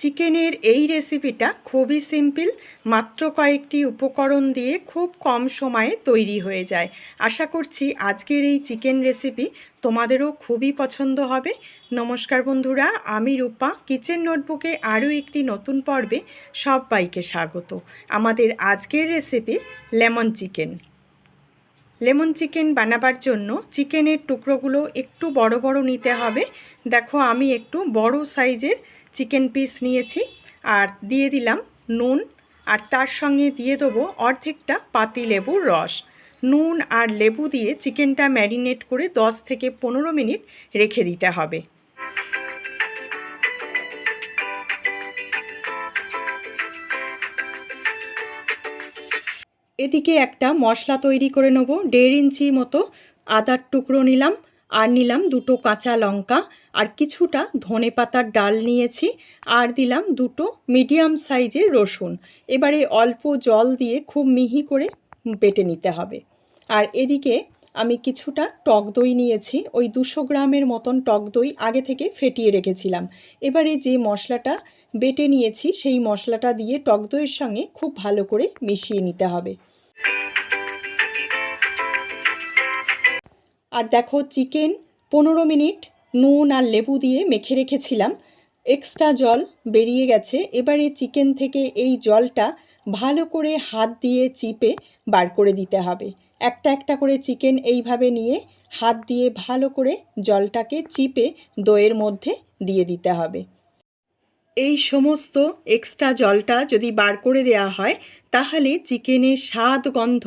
চিকেনের এই রেসিপিটা খুবই সিম্পল মাত্র কয়েকটি উপকরণ দিয়ে খুব কম সময়ে তৈরি হয়ে যায়। আশা করছি আজকের এই চিকেন রেসিপি তোমাদেরও খুবই পছন্দ হবে। নমস্কার বন্ধুরা, আমি রূপা। কিচেন নোটবুকে আরও একটি নতুন পর্বে সবাইকে স্বাগত। আমাদের আজকের recipe lemon chicken. Lemon chicken বানাবার জন্য চিকেনের টুকরোগুলো একটু বড় বড় নিতে হবে। দেখো, আমি একটু বড় সাইজের চিকেন পিস নিয়েছি আর দিয়ে দিলাম নুন আর তার সঙ্গে দিয়ে দেবো অর্ধেকটা পাতি লেবুর রস। নুন আর লেবু দিয়ে চিকেনটা ম্যারিনেট করে 10 থেকে পনেরো মিনিট রেখে দিতে হবে। এদিকে একটা মশলা তৈরি করে নেব। দেড় ইঞ্চি মতো আদার টুকরো নিলাম আর নিলাম দুটো কাঁচা লঙ্কা আর কিছুটা ধনে পাতার ডাল নিয়েছি, আর দিলাম দুটো মিডিয়াম সাইজের রসুন। এবারে অল্প জল দিয়ে খুব মিহি করে বেটে নিতে হবে। আর এদিকে আমি কিছুটা টক দই নিয়েছি, ওই দুশো গ্রামের মতন টক দই আগে থেকে ফেটিয়ে রেখেছিলাম। এবারে যে মশলাটা বেটে নিয়েছি, সেই মশলাটা দিয়ে টক দইয়ের সঙ্গে খুব ভালো করে মিশিয়ে নিতে হবে। আর দেখো, চিকেন পনেরো মিনিট নুন আর লেবু দিয়ে মেখে রেখেছিলাম। এক্সট্রা জল বেরিয়ে গেছে। এবারে চিকেন থেকে এই জলটা ভালো করে হাত দিয়ে চিপে বার করে দিতে হবে। একটা একটা করে চিকেন এইভাবে নিয়ে হাত দিয়ে ভালো করে জলটাকে চিপে দইয়ের মধ্যে দিয়ে দিতে হবে। এই সমস্ত এক্সট্রা জলটা যদি বার করে দেওয়া হয়, তাহলে চিকেনের স্বাদ গন্ধ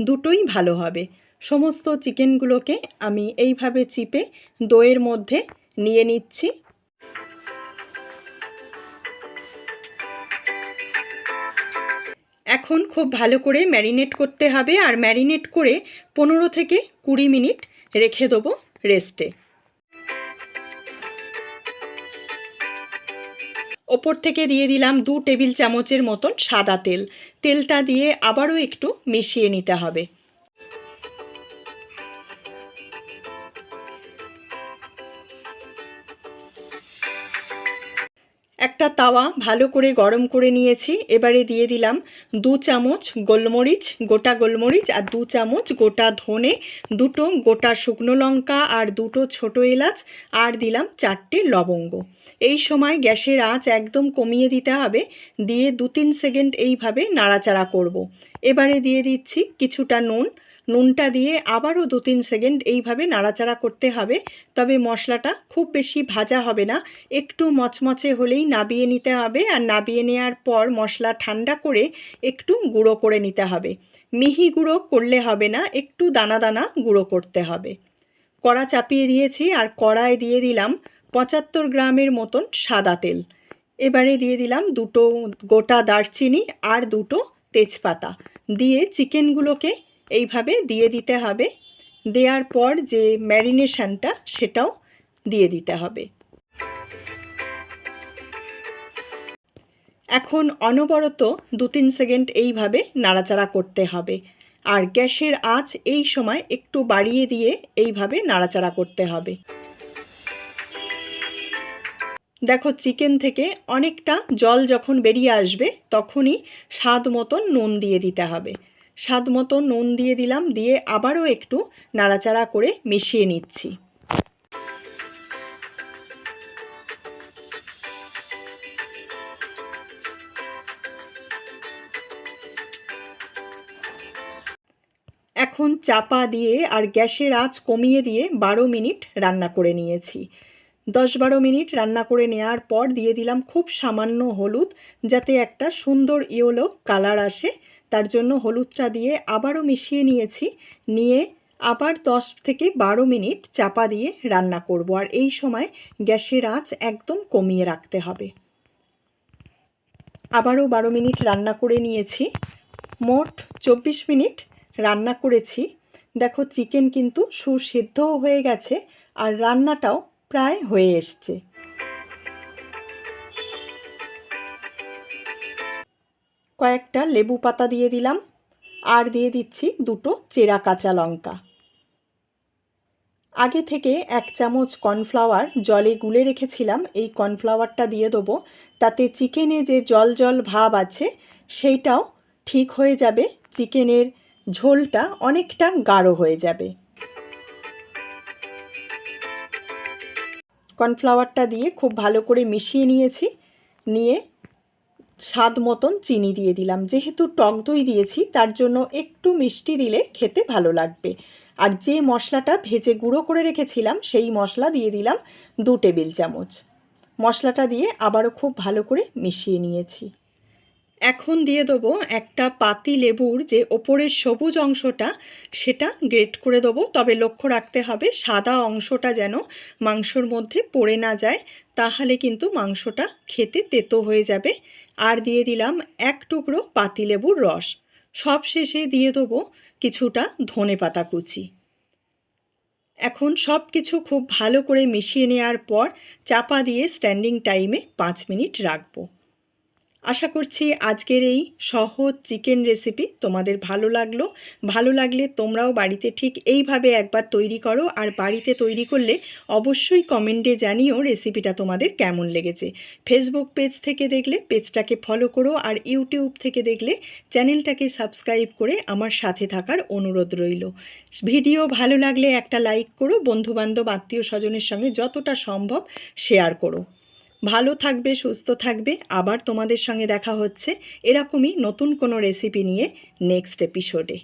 দুটোই ভালো হবে। সমস্ত চিকেনগুলোকে আমি এইভাবে চিপে দইয়ের মধ্যে নিয়ে নিচ্ছি। এখন খুব ভালো করে ম্যারিনেট করতে হবে আর ম্যারিনেট করে পনেরো থেকে কুড়ি মিনিট রেখে দেবো রেস্টে। ওপর থেকে দিয়ে দিলাম দু টেবিল চামচের মতন সাদা তেল। তেলটা দিয়ে আবারও একটু মিশিয়ে নিতে হবে। একটা তাওয়া ভালো করে গরম করে নিয়েছি। এবারে দিয়ে দিলাম দু চামচ গোলমরিচ, গোটা গোলমরিচ আর দু চামচ গোটা ধনে, দুটো গোটা শুকনো লঙ্কা আর দুটো ছোট এলাচ আর দিলাম চারটে লবঙ্গ। এই সময় গ্যাসের আঁচ একদম কমিয়ে দিতে হবে। দিয়ে দু তিন সেকেন্ড এইভাবে নাড়াচাড়া করব। এবারে দিয়ে দিচ্ছি কিছুটা নুন নুনটা দিয়ে আবারও দু তিন সেকেন্ড এইভাবে নাড়াচাড়া করতে হবে। তবে মশলাটা খুব বেশি ভাজা হবে না। একটু মচমচে হলেই নাবিয়ে নিতে হবে আর নাবিয়ে নেওয়ার পর মশলা ঠান্ডা করে একটু গুঁড়ো করে নিতে হবে। মিহি গুঁড়ো করলে হবে না, একটু দানা দানা গুঁড়ো করতে হবে। কড়া চাপিয়ে দিয়েছি আর কড়ায় দিয়ে দিলাম পঁচাত্তর গ্রামের মতন সাদা তেল। এবারে দিয়ে দিলাম দুটো গোটা দারচিনি আর দুটো তেজপাতা। দিয়ে চিকেনগুলোকে এইভাবে দিয়ে দিতে হবে। দেওয়ার পর যে ম্যারিনেশনটা, সেটাও দিয়ে দিতে হবে। এখন অনবরত দু তিন সেকেন্ড এইভাবে নাড়াচাড়া করতে হবে। আর গ্যাসের আঁচ এই সময় একটু বাড়িয়ে দিয়ে এইভাবে নাড়াচাড়া করতে হবে। দেখো, চিকেন থেকে অনেকটা জল যখন বেরিয়ে আসবে, তখনই স্বাদ মতন নুন দিয়ে দিতে হবে। স্বাদ মতো নুন দিয়ে দিলাম, দিয়ে আবারও একটু নাড়াচাড়া করে মিশিয়ে নিচ্ছি। এখন চাপা দিয়ে আর গ্যাসের আঁচ কমিয়ে দিয়ে বারো মিনিট রান্না করে নিয়েছি। দশ বারো মিনিট রান্না করে নেওয়ার পর দিয়ে দিলাম খুব সামান্য হলুদ, যাতে একটা সুন্দর ইয়েলো কালার আসে। তার জন্য হলুদটা দিয়ে আবারও মিশিয়ে নিয়েছি। নিয়ে আবার দশ থেকে বারো মিনিট চাপা দিয়ে রান্না করব। আর এই সময় গ্যাসের আঁচ একদম কমিয়ে রাখতে হবে। আবারও বারো মিনিট রান্না করে নিয়েছি। মোট চব্বিশ মিনিট রান্না করেছি। দেখো চিকেন কিন্তু সুসিদ্ধও হয়ে গেছে আর রান্নাটাও প্রায় হয়ে এসছে। কয়েকটা লেবু পাতা দিয়ে দিলাম। আর দিয়ে দিচ্ছি দুটো চেরা কাঁচা লঙ্কা। আগে থেকে এক চামচ কর্নফ্লাওয়ার জলে গুলে রেখেছিলাম। এই কর্নফ্লাওয়ারটা দিয়ে দেবো। তাতে চিকেনে যে জল জল ভাব আছে, সেইটাও ঠিক হয়ে যাবে। চিকেনের ঝোলটা অনেকটা গাঢ় হয়ে যাবে। কর্নফ্লাওয়ারটা দিয়ে খুব ভালো করে মিশিয়ে নিয়েছি। নিয়ে স্বাদ মতন চিনি দিয়ে দিলাম। যেহেতু টক দই দিয়েছি, তার জন্য একটু মিষ্টি দিলে খেতে ভালো লাগবে। আর যে মশলাটা ভেজে গুঁড়ো করে রেখেছিলাম, সেই মশলা দিয়ে দিলাম দু টেবিল চামচ। মশলাটা দিয়ে আবারও খুব ভালো করে মিশিয়ে নিয়েছি। এখন দিয়ে দেবো একটা পাতি লেবুর যে ওপরের সবুজ অংশটা, সেটা গ্রেট করে দেবো। তবে লক্ষ্য রাখতে হবে, সাদা অংশটা যেন মাংসর মধ্যে পড়ে না যায়, তাহলে কিন্তু মাংসটা খেতে তেতো হয়ে যাবে। আর দিয়ে দিলাম এক টুকরো পাতিলেবুর রস। সব শেষে দিয়ে দেবো কিছুটা ধনে পাতা কুচি। এখন সব কিছু খুব ভালো করে মিশিয়ে নেওয়ার পর চাপা দিয়ে স্ট্যান্ডিং টাইমে পাঁচ মিনিট রাখব। আশা করছি আজকের এই সহজ চিকেন রেসিপি তোমাদের ভালো লাগল। ভালো লাগলে তোমরাও বাড়িতে ঠিক এইভাবে একবার তৈরি করো আর বাড়িতে তৈরি করলে অবশ্যই কমেন্টে জানিও রেসিপিটা তোমাদের কেমন লেগেছে। ফেসবুক পেজ থেকে দেখলে পেজটাকে ফলো করো আর ইউটিউব থেকে দেখলে চ্যানেলটাকে সাবস্ক্রাইব করে আমার সাথে থাকার অনুরোধ রইল। ভিডিও ভালো লাগলে একটা লাইক করো, বন্ধুবান্ধব আত্মীয় স্বজনের সঙ্গে যতটা সম্ভব শেয়ার করো। ভালো থাকবে, সুস্থ থাকবে। আবার তোমাদের সঙ্গে দেখা হচ্ছে এরকমই নতুন কোনো রেসিপি নিয়ে নেক্সট এপিসোডে